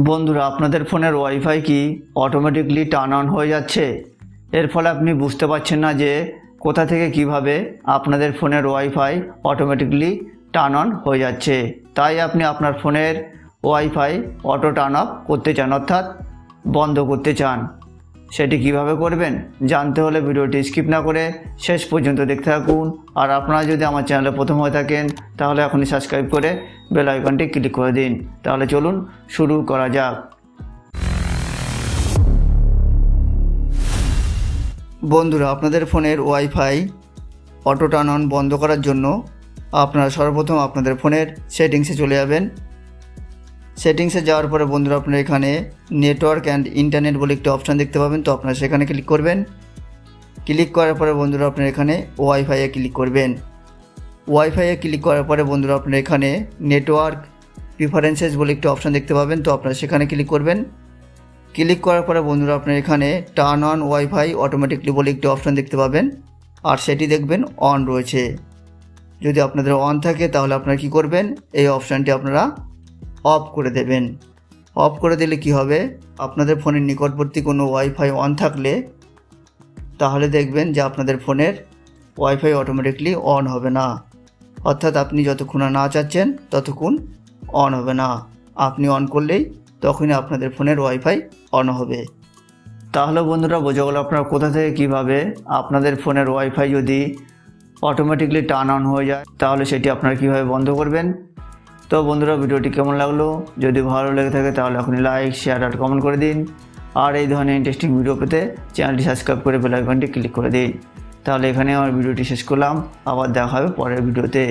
বন্ধুরা, আপনাদের ফোনের ওয়াইফাই কি অটোমেটিকলি টার্ন অন হয়ে যাচ্ছে? এর ফলে আপনি বুঝতে পারছেন না যে কোথা থেকে কীভাবে আপনাদের ফোনের ওয়াইফাই অটোমেটিকলি টার্ন অন হয়ে যাচ্ছে। তাই আপনি আপনার ফোনের ওয়াইফাই অটো টার্ন অফ করতে চান, অর্থাৎ বন্ধ করতে চান। সেটি কীভাবে করবেন জানতে হলে ভিডিওটি স্কিপ না করে শেষ পর্যন্ত দেখতে থাকুন। আর আপনারা যদি আমার চ্যানেলে প্রথম হয়ে থাকেন, তাহলে এখনই সাবস্ক্রাইব করে বেল আইকনটি ক্লিক করে দিন। তাহলে চলুন শুরু করা যাক। বন্ধুরা, আপনাদের ফোনের ওয়াইফাই অটো টার্ন অন বন্ধ করার জন্য আপনারা সর্বপ্রথম আপনাদের ফোনের সেটিংসে চলে যাবেন। সেটিংসে যাওয়ার পরে বন্ধুরা আপনারা এখানে নেটওয়ার্ক অ্যান্ড ইন্টারনেট বলে একটি অপশান দেখতে পাবেন। তো আপনারা সেখানে ক্লিক করবেন। ক্লিক করার পরে বন্ধুরা আপনারা এখানে ওয়াইফাইয়ে ক্লিক করবেন। ওয়াইফাইয়ে ক্লিক করার পরে বন্ধুরা আপনারা এখানে নেটওয়ার্ক প্রিফারেন্সেস বলে একটি অপশান দেখতে পাবেন। তো আপনারা সেখানে ক্লিক করবেন। ক্লিক করার পরে বন্ধুরা আপনারা এখানে টার্ন অন ওয়াইফাই অটোমেটিকলি বলে একটি অপশান দেখতে পাবেন। আর সেটি দেখবেন অন রয়েছে। যদি আপনাদের অন থাকে, তাহলে আপনারা কি করবেন? এই অপশানটি আপনারা অফ করে দেবেন। অফ করে দিলে কি হবে? আপনাদের ফোনের নিকটবর্তী কোনো ওয়াইফাই অন থাকলে তাহলে দেখবেন যে আপনাদের ফোনের ওয়াইফাই অটোমেটিকলি অন হবে না। অর্থাৎ আপনি যতক্ষণ না চাচ্ছেন, ততক্ষণ অন হবে না। আপনি অন করলেই তখনই আপনাদের ফোনের ওয়াইফাই অন হবে। তাহলে বন্ধুরা, বোঝা গেল আপনারা কোথা থেকে কীভাবে আপনাদের ফোনের ওয়াইফাই যদি অটোমেটিকলি টার্ন অন হয়ে যায়, তাহলে সেটি আপনারা কীভাবে বন্ধ করবেন? তো বন্ধুরা, ভিডিওটি কেমন লাগল? যদি ভালো লেগে থাকে তাহলে এখন লাইক শেয়ার আর কমেন্ট করে দিন। আর এই ধরনের ইন্টারেস্টিং ভিডিও পেতে চ্যানেলটি সাবস্ক্রাইব করে বেল আইকনটি ক্লিক করে দিন। তাহলে এখানে আমার ভিডিওটি শেষ করলাম। আবার দেখা হবে পরের ভিডিওতে